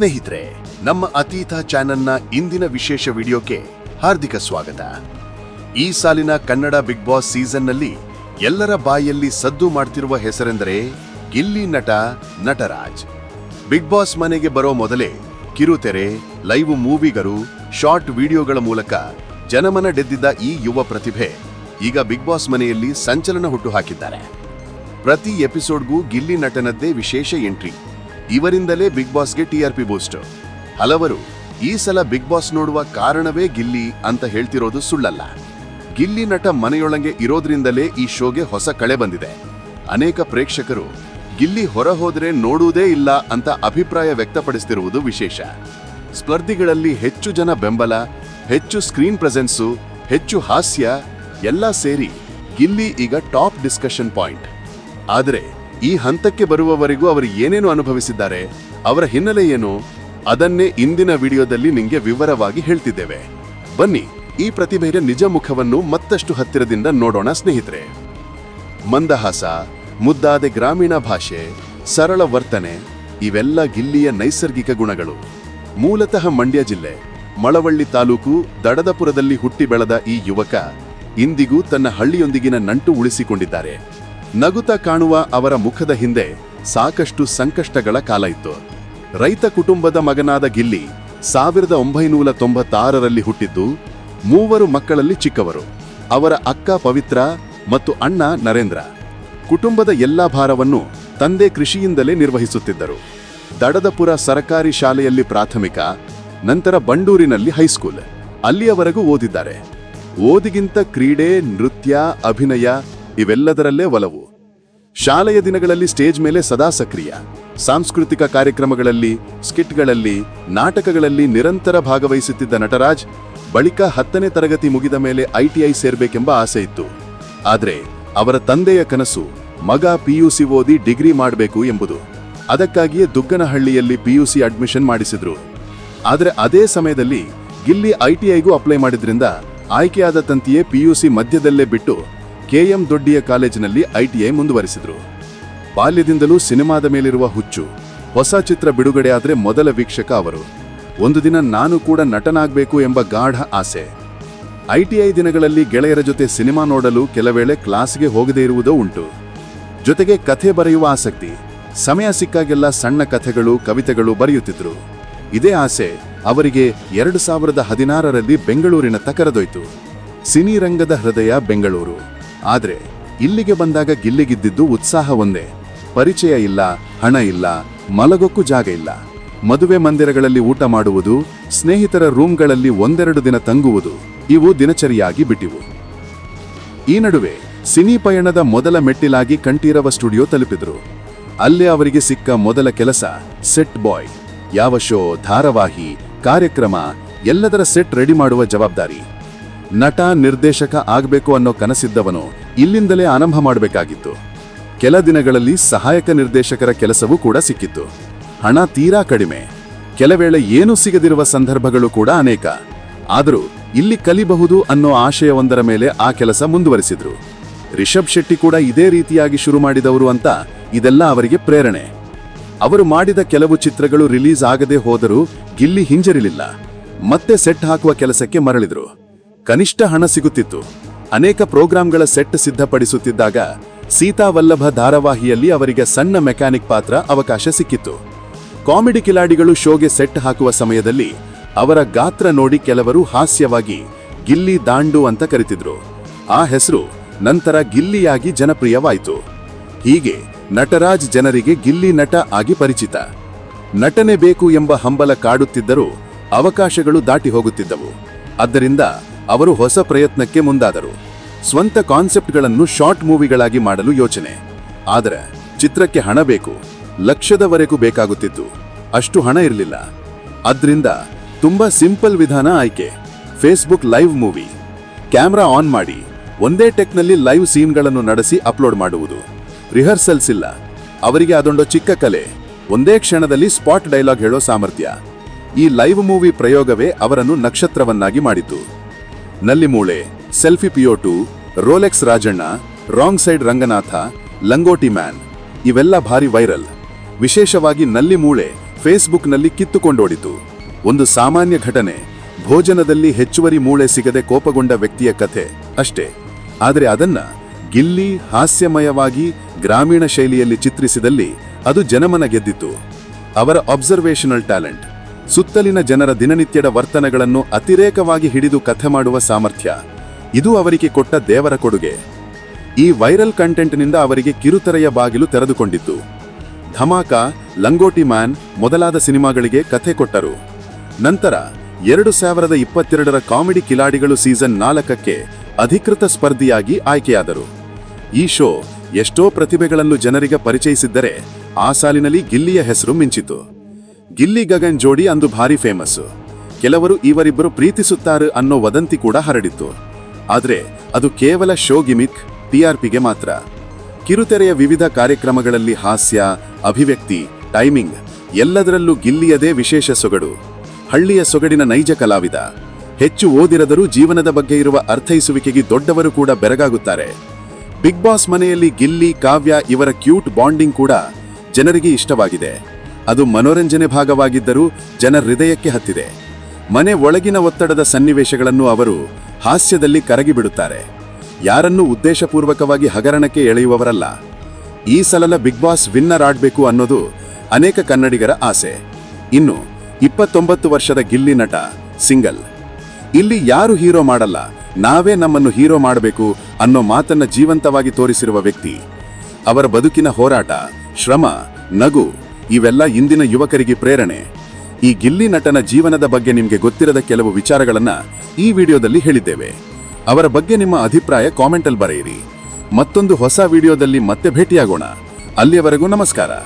ಸ್ನೇಹಿತರೆ, ನಮ್ಮ ಅತೀತ ಚಾನೆಲ್ನ ಇಂದಿನ ವಿಶೇಷ ವಿಡಿಯೋಕ್ಕೆ ಹಾರ್ದಿಕ ಸ್ವಾಗತ. ಈ ಸಾಲಿನ ಕನ್ನಡ ಬಿಗ್ ಬಾಸ್ ಸೀಸನ್ನಲ್ಲಿ ಎಲ್ಲರ ಬಾಯಲ್ಲಿ ಸದ್ದು ಮಾಡ್ತಿರುವ ಹೆಸರೆಂದರೆ ಗಿಲ್ಲಿ ನಟ, ನಟರಾಜ್. ಬಿಗ್ ಬಾಸ್ ಮನೆಗೆ ಬರೋ ಮೊದಲೇ ಕಿರುತೆರೆ ಲೈವ್ ಮೂವಿಗರು, ಶಾರ್ಟ್ ವಿಡಿಯೋಗಳ ಮೂಲಕ ಜನಮನ ಡೆದ್ದಿದ್ದ ಈ ಯುವ ಪ್ರತಿಭೆ ಈಗ ಬಿಗ್ ಬಾಸ್ ಮನೆಯಲ್ಲಿ ಸಂಚಲನ ಹುಟ್ಟು ಹಾಕಿದ್ದಾರೆ. ಪ್ರತಿ ಎಪಿಸೋಡ್ಗೂ ಗಿಲ್ಲಿ ನಟನದ್ದೇ ವಿಶೇಷ ಎಂಟ್ರಿ. ಇವರಿಂದಲೇ ಬಿಗ್ ಬಾಸ್ಗೆ ಟಿಆರ್ಪಿ ಬೂಸ್ಟ್ ಹಲವರು, ಈ ಸಲ ಬಿಗ್ ಬಾಸ್ ನೋಡುವ ಕಾರಣವೇ ಗಿಲ್ಲಿ ಅಂತ ಹೇಳ್ತಿರೋದು ಸುಳ್ಳಲ್ಲ. ಗಿಲ್ಲಿ ನಟ ಮನೆಯೊಳಗೆ ಇರೋದ್ರಿಂದಲೇ ಈ ಶೋಗೆ ಹೊಸ ಕಳೆ ಬಂದಿದೆ. ಅನೇಕ ಪ್ರೇಕ್ಷಕರು, ಗಿಲ್ಲಿ ಹೊರ ಹೋದರೆ ನೋಡುವುದೇ ಇಲ್ಲ ಅಂತ ಅಭಿಪ್ರಾಯ ವ್ಯಕ್ತಪಡಿಸ್ತಿರುವುದು ವಿಶೇಷ. ಸ್ಪರ್ಧಿಗಳಲ್ಲಿ ಹೆಚ್ಚು ಜನ ಬೆಂಬಲ, ಹೆಚ್ಚು ಸ್ಕ್ರೀನ್ ಪ್ರೆಸೆನ್ಸು ಹೆಚ್ಚು ಹಾಸ್ಯ, ಎಲ್ಲ ಸೇರಿ ಗಿಲ್ಲಿ ಈಗ ಟಾಪ್ ಡಿಸ್ಕಷನ್ ಪಾಯಿಂಟ್ ಆದರೆ ಈ ಹಂತಕ್ಕೆ ಬರುವವರೆಗೂ ಅವರು ಏನೇನು ಅನುಭವಿಸಿದ್ದಾರೆ, ಅವರ ಹಿನ್ನೆಲೆ ಏನು, ಅದನ್ನೇ ಇಂದಿನ ವಿಡಿಯೋದಲ್ಲಿ ನಿಮಗೆ ವಿವರವಾಗಿ ಹೇಳ್ತಿದ್ದೇವೆ. ಬನ್ನಿ, ಈ ಪ್ರತಿಭೆಯ ನಿಜ ಮುಖವನ್ನು ಮತ್ತಷ್ಟು ಹತ್ತಿರದಿಂದ ನೋಡೋಣ ಸ್ನೇಹಿತರೆ. ಮಂದಹಾಸ, ಮುದ್ದಾದೆ ಗ್ರಾಮೀಣ ಭಾಷೆ, ಸರಳ ವರ್ತನೆ, ಇವೆಲ್ಲ ಗಿಲ್ಲಿಯ ನೈಸರ್ಗಿಕ ಗುಣಗಳು. ಮೂಲತಃ ಮಂಡ್ಯ ಜಿಲ್ಲೆ, ಮಳವಳ್ಳಿ ತಾಲೂಕು, ದಡದಪುರದಲ್ಲಿ ಹುಟ್ಟಿ ಬೆಳೆದ ಈ ಯುವಕ ಇಂದಿಗೂ ತನ್ನ ಹಳ್ಳಿಯೊಂದಿಗಿನ ನಂಟು ಉಳಿಸಿಕೊಂಡಿದ್ದಾರೆ. ನಗುತ್ತಾ ಕಾಣುವ ಅವರ ಮುಖದ ಹಿಂದೆ ಸಾಕಷ್ಟು ಸಂಕಷ್ಟಗಳ ಕಾಲ ಇತ್ತು. ರೈತ ಕುಟುಂಬದ ಮಗನಾದ ಗಿಲ್ಲಿ ಸಾವಿರದ ಒಂಬೈನೂರ ತೊಂಬತ್ತಾರರಲ್ಲಿ ಹುಟ್ಟಿದ್ದು, ಮೂವರು ಮಕ್ಕಳಲ್ಲಿ ಚಿಕ್ಕವರು. ಅವರ ಅಕ್ಕ ಪವಿತ್ರ ಮತ್ತು ಅಣ್ಣ ನರೇಂದ್ರ. ಕುಟುಂಬದ ಎಲ್ಲಾ ಭಾರವನ್ನು ತಂದೆ ಕೃಷಿಯಿಂದಲೇ ನಿರ್ವಹಿಸುತ್ತಿದ್ದರು. ದಡದಪುರ ಸರಕಾರಿ ಶಾಲೆಯಲ್ಲಿ ಪ್ರಾಥಮಿಕ, ನಂತರ ಬಂಡೂರಿನಲ್ಲಿ ಹೈಸ್ಕೂಲ್. ಅಲ್ಲಿಯವರೆಗೂ ಓದಿದ್ದಾರೆ. ಓದಿಗಿಂತ ಕ್ರೀಡೆ, ನೃತ್ಯ, ಅಭಿನಯ ಇವೆಲ್ಲದರಲ್ಲೇ ಒಲವು. ಶಾಲೆಯ ದಿನಗಳಲ್ಲಿ ಸ್ಟೇಜ್ ಮೇಲೆ ಸದಾ ಸಕ್ರಿಯ. ಸಾಂಸ್ಕೃತಿಕ ಕಾರ್ಯಕ್ರಮಗಳಲ್ಲಿ, ಸ್ಕಿಟ್ಗಳಲ್ಲಿ, ನಾಟಕಗಳಲ್ಲಿ ನಿರಂತರ ಭಾಗವಹಿಸುತ್ತಿದ್ದ ನಟರಾಜ್, ಬಳಿಕ ಹತ್ತನೇ ತರಗತಿ ಮುಗಿದ ಮೇಲೆ ಐಟಿಐ ಸೇರ್ಬೇಕೆಂಬ ಆಸೆ ಇತ್ತು. ಆದರೆ ಅವರ ತಂದೆಯ ಕನಸು ಮಗ ಪಿಯುಸಿ ಓದಿ ಡಿಗ್ರಿ ಮಾಡಬೇಕು ಎಂಬುದು. ಅದಕ್ಕಾಗಿಯೇ ದುಗ್ಗನಹಳ್ಳಿಯಲ್ಲಿ ಪಿಯುಸಿ ಅಡ್ಮಿಷನ್ ಮಾಡಿಸಿದ್ರು. ಆದರೆ ಅದೇ ಸಮಯದಲ್ಲಿ ಗಿಲ್ಲಿ ಐಟಿಐಗೂ ಅಪ್ಲೈ ಮಾಡಿದ್ರಿಂದ ಆಯ್ಕೆಯಾದ ತಂತಿಯೇ ಪಿಯುಸಿ ಮಧ್ಯದಲ್ಲೇ ಬಿಟ್ಟು ಕೆಎಂ ದೊಡ್ಡಿಯ ಕಾಲೇಜಿನಲ್ಲಿ ಐಟಿಐ ಮುಂದುವರಿಸಿದರು. ಬಾಲ್ಯದಿಂದಲೂ ಸಿನಿಮಾದ ಮೇಲಿರುವ ಹುಚ್ಚು, ಹೊಸ ಚಿತ್ರ ಬಿಡುಗಡೆ ಆದ್ರೆ ಮೊದಲ ವೀಕ್ಷಕ ಅವರು. ಒಂದು ದಿನ ನಾನು ಕೂಡ ನಟನಾಗಬೇಕು ಎಂಬ ಗಾಢ ಆಸೆ. ಐಟಿಐ ದಿನಗಳಲ್ಲಿ ಗೆಳೆಯರ ಜೊತೆ ಸಿನಿಮಾ ನೋಡಲು ಕೆಲವೇಳೆ ಕ್ಲಾಸ್ಗೆ ಹೋಗದೇ ಇರುವುದೋ ಉಂಟು. ಜೊತೆಗೆ ಕಥೆ ಬರೆಯುವ ಆಸಕ್ತಿ, ಸಮಯ ಸಿಕ್ಕಾಗೆಲ್ಲ ಸಣ್ಣ ಕಥೆಗಳು, ಕವಿತೆಗಳು ಬರೆಯುತ್ತಿದ್ದರು ಇದೇ ಆಸೆ ಅವರಿಗೆ ಎರಡು ಸಾವಿರದ ಹದಿನಾರರಲ್ಲಿ ಬೆಂಗಳೂರಿನತ್ತ ಕರೆದೊಯ್ತು. ಸಿನಿರಂಗದ ಹೃದಯ ಬೆಂಗಳೂರು. ಆದ್ರೆ ಇಲ್ಲಿಗೆ ಬಂದಾಗ ಗಿಲ್ಲಿಗಿದ್ದಿದ್ದು ಉತ್ಸಾಹ ಒಂದೇ ಪರಿಚಯ ಇಲ್ಲ, ಹಣ ಇಲ್ಲ, ಮಲಗೋಕ್ಕೂ ಜಾಗ ಇಲ್ಲ. ಮದುವೆ ಮಂದಿರಗಳಲ್ಲಿ ಊಟ ಮಾಡುವುದು, ಸ್ನೇಹಿತರ ರೂಮ್ಗಳಲ್ಲಿ ಒಂದೆರಡು ದಿನ ತಂಗುವುದು, ಇವು ದಿನಚರಿಯಾಗಿ ಬಿಟ್ಟಿವು. ಈ ನಡುವೆ ಸಿನಿ ಪಯಣದ ಮೊದಲ ಮೆಟ್ಟಿಲಾಗಿ ಕಂಠೀರವ ಸ್ಟುಡಿಯೋ ತಲುಪಿದ್ರು. ಅಲ್ಲೇ ಅವರಿಗೆ ಸಿಕ್ಕ ಮೊದಲ ಕೆಲಸ, ಸೆಟ್ ಬಾಯ್. ಯಾವ ಶೋ, ಧಾರಾವಾಹಿ, ಕಾರ್ಯಕ್ರಮ, ಎಲ್ಲದರ ಸೆಟ್ ರೆಡಿ ಮಾಡುವ ಜವಾಬ್ದಾರಿ. ನಟ, ನಿರ್ದೇಶಕ ಆಗಬೇಕು ಅನ್ನೋ ಕನಸಿದ್ದವನು ಇಲ್ಲಿಂದಲೇ ಆರಂಭ ಮಾಡಬೇಕಾಗಿತ್ತು. ಕೆಲ ದಿನಗಳಲ್ಲಿ ಸಹಾಯಕ ನಿರ್ದೇಶಕರ ಕೆಲಸವೂ ಕೂಡ ಸಿಕ್ಕಿತ್ತು. ಹಣ ತೀರಾ ಕಡಿಮೆ. ಕೆಲವೇಳೆ ಏನೂ ಸಿಗದಿರುವ ಸಂದರ್ಭಗಳು ಕೂಡ ಅನೇಕ. ಆದರೂ ಇಲ್ಲಿ ಕಲಿಬಹುದು ಅನ್ನೋ ಆಶಯವೊಂದರ ಮೇಲೆ ಆ ಕೆಲಸ ಮುಂದುವರಿಸಿದ್ರು. ರಿಷಬ್ ಶೆಟ್ಟಿ ಕೂಡ ಇದೇ ರೀತಿಯಾಗಿ ಶುರು ಮಾಡಿದವರು ಅಂತ ಇದೆಲ್ಲ ಅವರಿಗೆ ಪ್ರೇರಣೆ. ಅವರು ಮಾಡಿದ ಕೆಲವು ಚಿತ್ರಗಳು ರಿಲೀಸ್ ಆಗದೆ ಹೋದರೂ ಗಿಲ್ಲಿ ಹಿಂಜರಿಲಿಲ್ಲ. ಮತ್ತೆ ಸೆಟ್ ಹಾಕುವ ಕೆಲಸಕ್ಕೆ ಮರಳಿದ್ರು. ಕನಿಷ್ಠ ಹಣ ಸಿಗುತ್ತಿತ್ತು. ಅನೇಕ ಪ್ರೋಗ್ರಾಂಗಳ ಸೆಟ್ ಸಿದ್ಧಪಡಿಸುತ್ತಿದ್ದಾಗ ಸೀತಾವಲ್ಲಭ ಧಾರಾವಾಹಿಯಲ್ಲಿ ಅವರಿಗೆ ಸಣ್ಣ ಮೆಕ್ಯಾನಿಕ್ ಪಾತ್ರ ಅವಕಾಶ ಸಿಕ್ಕಿತ್ತು. ಕಾಮಿಡಿ ಕಿಲಾಡಿಗಳು ಶೋಗೆ ಸೆಟ್ ಹಾಕುವ ಸಮಯದಲ್ಲಿ ಅವರ ಗಾತ್ರ ನೋಡಿ ಕೆಲವರು ಹಾಸ್ಯವಾಗಿ ಗಿಲ್ಲಿ ದಾಂಡು ಅಂತ ಕರಿತಿದ್ರು. ಆ ಹೆಸರು ನಂತರ ಗಿಲ್ಲಿಯಾಗಿ ಜನಪ್ರಿಯವಾಯಿತು. ಹೀಗೆ ನಟರಾಜ್ ಜನರಿಗೆ ಗಿಲ್ಲಿ ನಟ ಆಗಿ ಪರಿಚಿತ. ನಟನೆ ಬೇಕು ಎಂಬ ಹಂಬಲ ಕಾಡುತ್ತಿದ್ದರೂ ಅವಕಾಶಗಳು ದಾಟಿ ಹೋಗುತ್ತಿದ್ದವು. ಆದ್ದರಿಂದ ಅವರು ಹೊಸ ಪ್ರಯತ್ನಕ್ಕೆ ಮುಂದಾದರು. ಸ್ವಂತ ಕಾನ್ಸೆಪ್ಟ್ಗಳನ್ನು ಶಾರ್ಟ್ ಮೂವಿಗಳಾಗಿ ಮಾಡಲು ಯೋಚನೆ. ಆದರೆ, ಚಿತ್ರಕ್ಕೆ ಹಣ ಬೇಕು, ಲಕ್ಷದವರೆಗೂ ಬೇಕಾಗುತ್ತಿತ್ತು ಅಷ್ಟು ಹಣ ಇರಲಿಲ್ಲ. ಅದರಿಂದ ತುಂಬಾ ಸಿಂಪಲ್ ವಿಧಾನ ಆಯ್ಕೆ, Facebook live movie. Camera on ಮಾಡಿ, ಒಂದೇ ಟೆಕ್ನಲ್ಲಿ ಲೈವ್ ಸೀನ್ಗಳನ್ನು ನಡೆಸಿ ಅಪ್ಲೋಡ್ ಮಾಡುವುದು. ರಿಹರ್ಸಲ್ಸ್ ಇಲ್ಲ. ಅವರಿಗೆ ಅದೊಂದು ಚಿಕ್ಕ ಕಲೆ, ಒಂದೇ ಕ್ಷಣದಲ್ಲಿ ಸ್ಪಾಟ್ ಡೈಲಾಗ್ ಹೇಳೋ ಸಾಮರ್ಥ್ಯ. ಈ ಲೈವ್ ಮೂವಿ ಪ್ರಯೋಗವೇ ಅವರನ್ನು ನಕ್ಷತ್ರವನ್ನಾಗಿ ಮಾಡಿತು ನಲ್ಲಿಮೂಳೆ selfie ಪಿಯೋಟು Rolex Rajanna, wrong side Ranganatha, ಲಂಗೋಟಿ man, ಇವೆಲ್ಲ ಭಾರಿ ವೈರಲ್. ವಿಶೇಷವಾಗಿ ನಲ್ಲಿ ಮೂಳೆ ಫೇಸ್ಬುಕ್ನಲ್ಲಿ ಕಿತ್ತುಕೊಂಡೋಡಿತು. ಒಂದು ಸಾಮಾನ್ಯ ಘಟನೆ, ಭೋಜನದಲ್ಲಿ ಹೆಚ್ಚುವರಿ ಮೂಳೆ ಸಿಗದೆ ಕೋಪಗೊಂಡ ವ್ಯಕ್ತಿಯ ಕಥೆ ಅಷ್ಟೇ. ಆದರೆ ಅದನ್ನ ಗಿಲ್ಲಿ ಹಾಸ್ಯಮಯವಾಗಿ ಗ್ರಾಮೀಣ ಶೈಲಿಯಲ್ಲಿ ಚಿತ್ರಿಸಿದಲ್ಲಿ ಅದು ಜನಮನ ಗೆದ್ದಿತು ಅವರ ಅಬ್ಸರ್ವೇಷನಲ್ ಟ್ಯಾಲೆಂಟ್ ಸುತ್ತಲಿನ ಜನರ ದಿನನಿತ್ಯದ ವರ್ತನೆಗಳನ್ನು ಅತಿರೇಕವಾಗಿ ಹಿಡಿದು ಕಥೆ ಮಾಡುವ ಸಾಮರ್ಥ್ಯ. ಇದು ಅವರಿಗೆ ಕೊಟ್ಟ ದೇವರ ಕೊಡುಗೆ. ಈ ವೈರಲ್ ಕಂಟೆಂಟ್ನಿಂದ ಅವರಿಗೆ ಕಿರುತೆರೆಯ ಬಾಗಿಲು ತೆರೆದುಕೊಂಡಿತ್ತು ಧಮಾಕ, ಲಂಗೋಟಿ ಮ್ಯಾನ್ ಮೊದಲಾದ ಸಿನಿಮಾಗಳಿಗೆ ಕಥೆ ಕೊಟ್ಟರು. ನಂತರ ಎರಡು ಸಾವಿರದ ಇಪ್ಪತ್ತೆರಡರ ಕಾಮಿಡಿ ಕಿಲಾಡಿಗಳು ಸೀಸನ್ ನಾಲ್ಕಕ್ಕೆ ಅಧಿಕೃತ ಸ್ಪರ್ಧಿಯಾಗಿ ಆಯ್ಕೆಯಾದರು. ಈ ಶೋ ಎಷ್ಟೋ ಪ್ರತಿಭೆಗಳನ್ನು ಜನರಿಗೆ ಪರಿಚಯಿಸಿದ್ದರೆ ಆ ಸಾಲಿನಲ್ಲಿ ಗಿಲ್ಲಿಯ ಹೆಸರು ಮಿಂಚಿತು. ಗಿಲ್ಲಿ ಗಗನ್ ಜೋಡಿ ಅಂದು ಭಾರಿ ಫೇಮಸ್ ಕೆಲವರು ಇವರಿಬ್ಬರು ಪ್ರೀತಿಸುತ್ತಾರೆ ಅನ್ನೋ ವದಂತಿ ಕೂಡ ಹರಡಿತ್ತು. ಆದರೆ ಅದು ಕೇವಲ ಶೋ ಗಿಮಿಕ್ ಟಿಆರ್ಪಿಗೆ ಮಾತ್ರ. ಕಿರುತೆರೆಯ ವಿವಿಧ ಕಾರ್ಯಕ್ರಮಗಳಲ್ಲಿ ಹಾಸ್ಯ, ಅಭಿವ್ಯಕ್ತಿ, ಟೈಮಿಂಗ್ ಎಲ್ಲದರಲ್ಲೂ ಗಿಲ್ಲಿಯದೇ ವಿಶೇಷ ಸೊಗಡು. ಹಳ್ಳಿಯ ಸೊಗಡಿನ ನೈಜ ಕಲಾವಿದ. ಹೆಚ್ಚು ಓದಿರದರೂ ಜೀವನದ ಬಗ್ಗೆ ಇರುವ ಅರ್ಥೈಸುವಿಕೆಗೆ ದೊಡ್ಡವರು ಕೂಡ ಬೆರಗಾಗುತ್ತಾರೆ. ಬಿಗ್ ಬಾಸ್ ಮನೆಯಲ್ಲಿ ಗಿಲ್ಲಿ, ಕಾವ್ಯ ಇವರ ಕ್ಯೂಟ್ ಬಾಂಡಿಂಗ್ ಕೂಡ ಜನರಿಗೆ ಇಷ್ಟವಾಗಿದೆ. ಅದು ಮನೋರಂಜನೆ ಭಾಗವಾಗಿದ್ದರೂ ಜನರ ಹೃದಯಕ್ಕೆ ಹತ್ತಿದೆ. ಮನೆ ಒಳಗಿನ ಒತ್ತಡದ ಸನ್ನಿವೇಶಗಳನ್ನು ಅವರು ಹಾಸ್ಯದಲ್ಲಿ ಕರಗಿಬಿಡುತ್ತಾರೆ. ಯಾರನ್ನೂ ಉದ್ದೇಶಪೂರ್ವಕವಾಗಿ ಹಗರಣಕ್ಕೆ ಎಳೆಯುವವರಲ್ಲ. ಈ ಸಲದ ಬಿಗ್ ಬಾಸ್ ವಿನ್ನರ್ ಆಡ್ಬೇಕು ಅನ್ನೋದು ಅನೇಕ ಕನ್ನಡಿಗರ ಆಸೆ. ಇನ್ನು ಇಪ್ಪತ್ತೊಂಬತ್ತು ವರ್ಷದ ಗಿಲ್ಲಿ ನಟ, ಸಿಂಗಲ್. ಇಲ್ಲಿ ಯಾರು ಹೀರೋ ಮಾಡಲ್ಲ, ನಾವೇ ನಮ್ಮನ್ನು ಹೀರೋ ಮಾಡಬೇಕು ಅನ್ನೋ ಮಾತನ್ನ ಜೀವಂತವಾಗಿ ತೋರಿಸಿರುವ ವ್ಯಕ್ತಿ. ಅವರ ಬದುಕಿನ ಹೋರಾಟ, ಶ್ರಮ, ನಗು ಇವೆಲ್ಲ ಇಂದಿನ ಯುವಕರಿಗೆ ಪ್ರೇರಣೆ. ಈ ಗಿಲ್ಲಿ ನಟನ ಜೀವನದ ಬಗ್ಗೆ ನಿಮಗೆ ಗೊತ್ತಿರದ ಕೆಲವು ವಿಚಾರಗಳನ್ನು ಈ ವಿಡಿಯೋದಲ್ಲಿ ಹೇಳಿದ್ದೇವೆ. ಅವರ ಬಗ್ಗೆ ನಿಮ್ಮ ಅಭಿಪ್ರಾಯ ಕಾಮೆಂಟಲ್ಲಿ ಬರೆಯಿರಿ. ಮತ್ತೊಂದು ಹೊಸ ವಿಡಿಯೋದಲ್ಲಿ ಮತ್ತೆ ಭೇಟಿಯಾಗೋಣ. ಅಲ್ಲಿಯವರೆಗೂ ನಮಸ್ಕಾರ.